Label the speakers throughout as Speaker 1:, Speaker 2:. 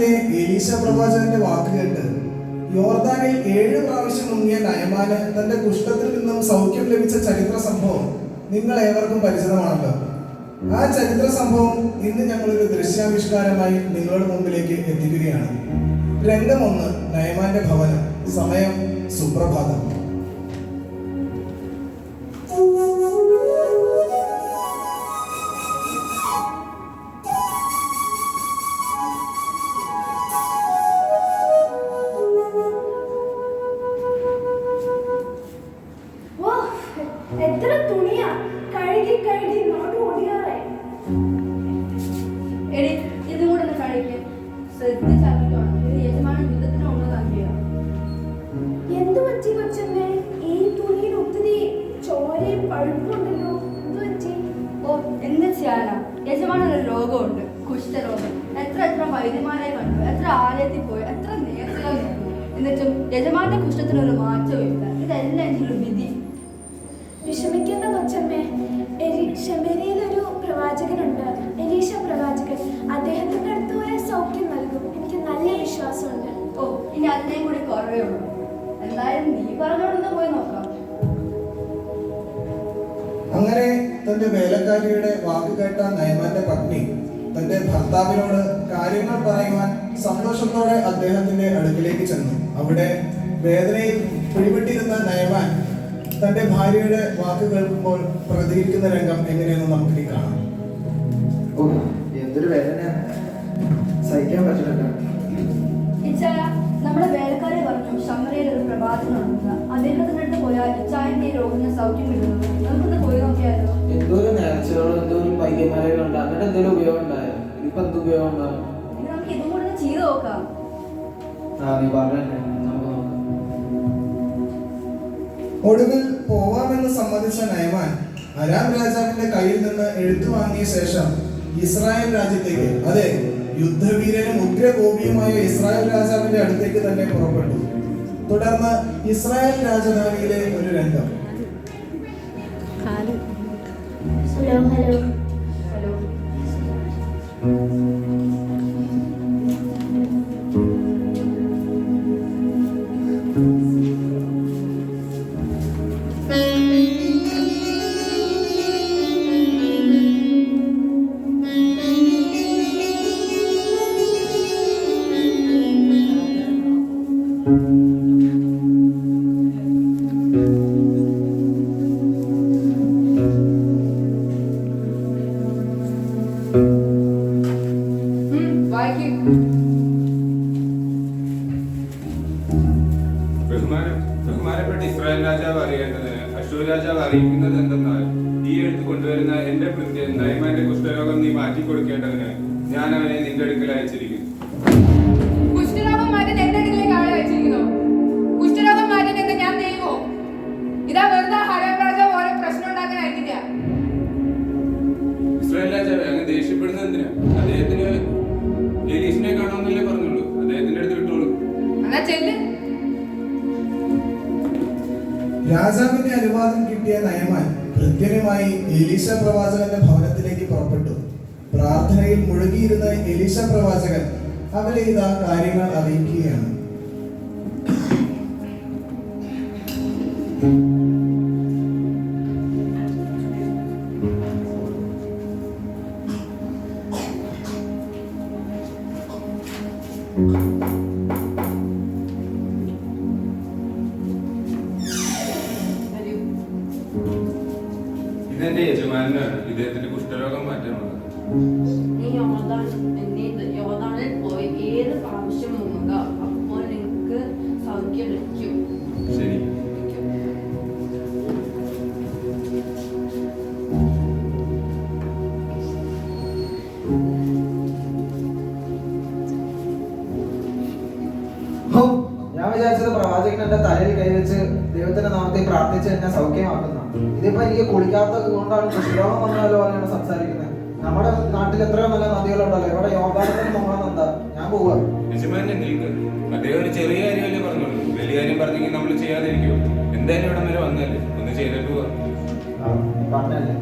Speaker 1: പുസ്തകത്തിലെ എലീസ പ്രവാചകന്റെ വാക്ക് കേട്ട് യോർദാനിൽ ഏഴ് പ്രാവശ്യം മുങ്ങിയ നയമാന് തന്റെ കുഷ്ഠത്തിൽ നിന്നും സൗഖ്യം ലഭിച്ച ചരിത്ര സംഭവം നിങ്ങൾ ഏവർക്കും പരിചിതമാണല്ലോ ആ ചരിത്ര സംഭവം ഇന്ന് ഞങ്ങളൊരു ദൃശ്യാവിഷ്കാരമായി നിങ്ങളുടെ മുമ്പിലേക്ക് എത്തിക്കുകയാണ് രംഗമൊന്ന് നയമാന്റെ ഭവനം സമയം സുപ്രഭാതം
Speaker 2: എത്ര തുണിയാ കഴുകി കഴുകി ഇങ്ങോട്ട് ഓടിയാറായി
Speaker 3: എടി ഇതും കൂടെ ഒന്ന് കഴിക്കാം ശ്രദ്ധിച്ചാക്കിക്കോണം ഇത് യജമാനൻ യുദ്ധത്തിന് ഉള്ളതാക്കിയ
Speaker 2: എന്തു പറ്റി കൊച്ചമ്മേ ഈ തുണിയിൽ ഒത്തിരി ചോരയും പഴുപ്പുണ്ടല്ലോ എന്തു പറ്റി
Speaker 3: ഓ എന്ത് ചെയ്യാനാ യജമാനൊരു രോഗമുണ്ട് കുഷ്ഠരോഗം എത്ര എത്ര വൈദ്യന്മാരെ കണ്ടു എത്ര ആലയത്തിൽ പോയി എത്ര നേരത്തിലോ എന്നിട്ടും യജമാന്റെ കുഷ്ഠത്തിനൊരു മാറ്റവും ഇല്ല ഇതെല്ലാം എനിക്കൊരു
Speaker 2: വിഷമിക്കേണ്ട കൊച്ചമ്മേ എലി ഒരു പ്രവാചകനുണ്ട് എലീഷ പ്രവാചകൻ അദ്ദേഹത്തിന്റെ അടുത്ത് വരെ സൗഖ്യം നൽകും എനിക്ക് നല്ല വിശ്വാസമുണ്ട്
Speaker 3: ഓ ഇനി അതിനെയും കൂടി കുറവേ ഉള്ളൂ എന്തായാലും നീ പറഞ്ഞോണ്ട് പോയി നോക്കാം
Speaker 1: അങ്ങനെ തന്റെ വേലക്കാരിയുടെ വാക്ക് കേട്ട നയമാന്റെ പത്നി തന്റെ ഭർത്താവിനോട് കാര്യങ്ങൾ പറയുവാൻ സന്തോഷത്തോടെ അദ്ദേഹത്തിന്റെ അടുക്കിലേക്ക് ചെന്നു അവിടെ വേദനയിൽ പിടിപെട്ടിരുന്ന നയമാൻ തന്റെ ഭാര്യയുടെ വാക്ക് കേൾക്കുമ്പോൾ പ്രതികരിക്കുന്ന രംഗം എങ്ങനെയെന്ന് നമുക്ക് കാണാം
Speaker 4: ഓ എന്തൊരു വേദന സഹിക്കാൻ പറ്റില്ല
Speaker 3: നമ്മുടെ വേലക്കാരെ പറഞ്ഞു ശമരയിൽ ഒരു പ്രഭാതം നടക്കുക അദ്ദേഹത്തിന്റെ അടുത്ത് പോയാൽ ഇച്ചായന്റെ രോഗിന് സൗഖ്യം കിട്ടുന്നു നമുക്കൊന്ന് പോയി നോക്കിയാലോ
Speaker 4: എന്തോരം നേർച്ചകളോ എന്തോരം വൈദ്യന്മാരെ കണ്ട അങ്ങനെ എന്തോരം ഉപയോഗം ഉണ്ടായോ ഇപ്പൊ എന്ത് ഉപയോഗം ഉണ്ടാവും
Speaker 3: നമുക്ക് ഇതും കൂടെ ചെയ്തു നോക്കാം
Speaker 4: ആ നീ പറഞ്ഞു
Speaker 1: ഒടുവിൽ പോവാമെന്ന് സമ്മതിച്ച നയമാൻ അരാം രാജാവിന്റെ കയ്യിൽ നിന്ന് എഴുത്തു വാങ്ങിയ ശേഷം ഇസ്രായേൽ രാജ്യത്തേക്ക് അതെ യുദ്ധവീരനും ഉഗ്രഗോപിയുമായ ഇസ്രായേൽ രാജാവിന്റെ അടുത്തേക്ക് തന്നെ പുറപ്പെട്ടു തുടർന്ന് ഇസ്രായേൽ രാജധാനിയിലെ ഒരു രംഗം
Speaker 5: ഹലോ
Speaker 2: ഹലോ
Speaker 5: ഹലോ
Speaker 4: അറിയേണ്ടതിന് അശൂർ രാജാവ് അറിയിക്കുന്നത് എന്തെന്നാൽ ഈ എടുത്തു കൊണ്ടുവരുന്ന എന്റെ ഭൃത്യൻ നയമാന്റെ കുഷ്ഠരോഗം നീ മാറ്റിക്കൊടുക്കേണ്ടതിന് ഞാൻ അവനെ നിന്റെ അടുക്കൽ അയച്ചിരിക്കുന്നു
Speaker 1: രാജാവിന്റെ അനുവാദം കിട്ടിയ നയമാൻ കൃത്യമായി എലീസ പ്രവാചകന്റെ ഭവനത്തിലേക്ക് പുറപ്പെട്ടു പ്രാർത്ഥനയിൽ മുഴുകിയിരുന്ന എലീസ പ്രവാചകൻ അവരെ ഇതാ കാര്യങ്ങൾ അറിയിക്കുകയാണ്
Speaker 4: thank you ഇത് എന്റെ യജമാനാണ് ഇദ്ദേഹത്തിന്റെ കുഷ്ഠരോഗം മാറ്റാൻ വന്നത്
Speaker 3: നീ യോർദാൻ നീ യോർദാനിൽ പോയി ഏത് പ്രാവശ്യം മുങ്ങുക അപ്പോൾ നിങ്ങൾക്ക് സൗഖ്യം ലഭിക്കും
Speaker 6: പ്രവാചകന്റെ തലയിൽ കൈ വെച്ച് ദൈവത്തിന്റെ നാമത്തെ പ്രാർത്ഥിച്ച് എന്നെ സൗഖ്യമാക്കുന്നതാണ് ഇതിപ്പോ എനിക്ക് കുളിക്കാത്തത് കൊണ്ടാണ് കൃഷിരോഗം വന്നതല്ലോ പോലെയാണ് സംസാരിക്കുന്നത് നമ്മുടെ നാട്ടിൽ എത്ര നല്ല നദികളുണ്ടല്ലോ ഇവിടെ യോഗാനത്തിന് പോകണം എന്താ ഞാൻ പോവുക
Speaker 4: അദ്ദേഹം ഒരു ചെറിയ കാര്യമല്ലേ പറഞ്ഞോളൂ വലിയ കാര്യം പറഞ്ഞെങ്കിൽ നമ്മൾ ചെയ്യാതിരിക്കും എന്തായാലും ഇവിടെ വരെ വന്നല്ലേ ഒന്ന് ചെയ്തിട്ട്
Speaker 6: പറഞ്ഞല്ലേ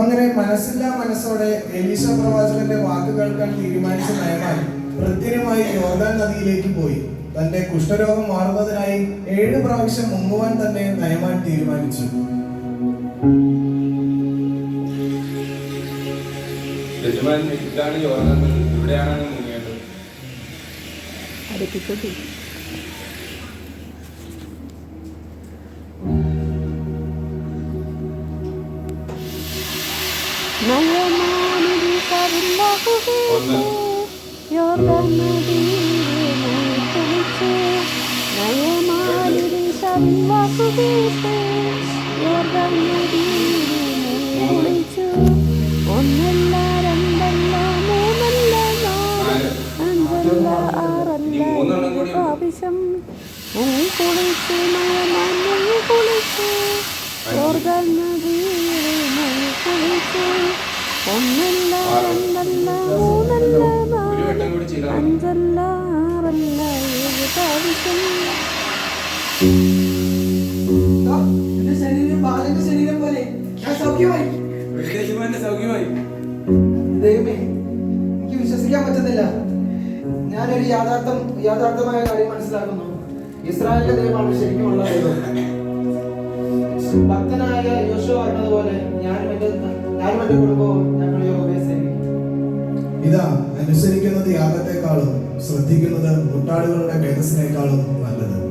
Speaker 1: അങ്ങനെ മനസ്സില്ലാ മനസ്സോടെ എലീശ പ്രവാചകന്റെ വാക്ക് കേൾക്കാൻ തീരുമാനിച്ച നയമായി കൃത്യമായി യോർദാൻ നദിയിലേക്ക് പോയി തന്റെ കുഷ്ഠരോഗം മാറുന്നതിനായി ഏഴ് പ്രാവശ്യം മുങ്ങുവാൻ തന്നെ നയമാൻ തീരുമാനിച്ചു
Speaker 7: Oh, no. ഇവിടെയാണ് യോർദാൻ നദിയിലെ നീ കുളിച്ച് നയമാരുടെ സൽവാസുകേട്ട് യോർദാൻ നീ കുളിച്ചു ഒന്നല്ല രണ്ടല്ല മൂന്നല്ല നാല് അഞ്ചല്ല ആറല്ല പ്രാവശ്യം മുങ്ങി കുളിച്ച് നയമാൻ മുങ്ങി കുളിച്ച് യോർദാൻ നദിയിലെ നീ കുളിച്ചു ഒന്നല്ല രണ്ടല്ല
Speaker 6: ഇല്ല ഞാനൊരു യാഥാർത്ഥം യാഥാർത്ഥമായ കാര്യം മനസ്സിലാക്കുന്നു ഇസ്രായേലിന്റെ ദൈവമാണ് ശരിക്കും ഉള്ള ദൈവം ഭക്തനായ യോശോ പറഞ്ഞതുപോലെ ഞാനും എന്റെ ഞാനും എന്റെ കുടുംബവും ഞങ്ങൾ യോഗയെ
Speaker 1: ഇതാ അനുസരിക്കുന്നത് യാഗത്തെക്കാളും ശ്രദ്ധിക്കുന്നത് മുട്ടാടുകളുടെ മേധസ്സിനേക്കാളും നല്ലത്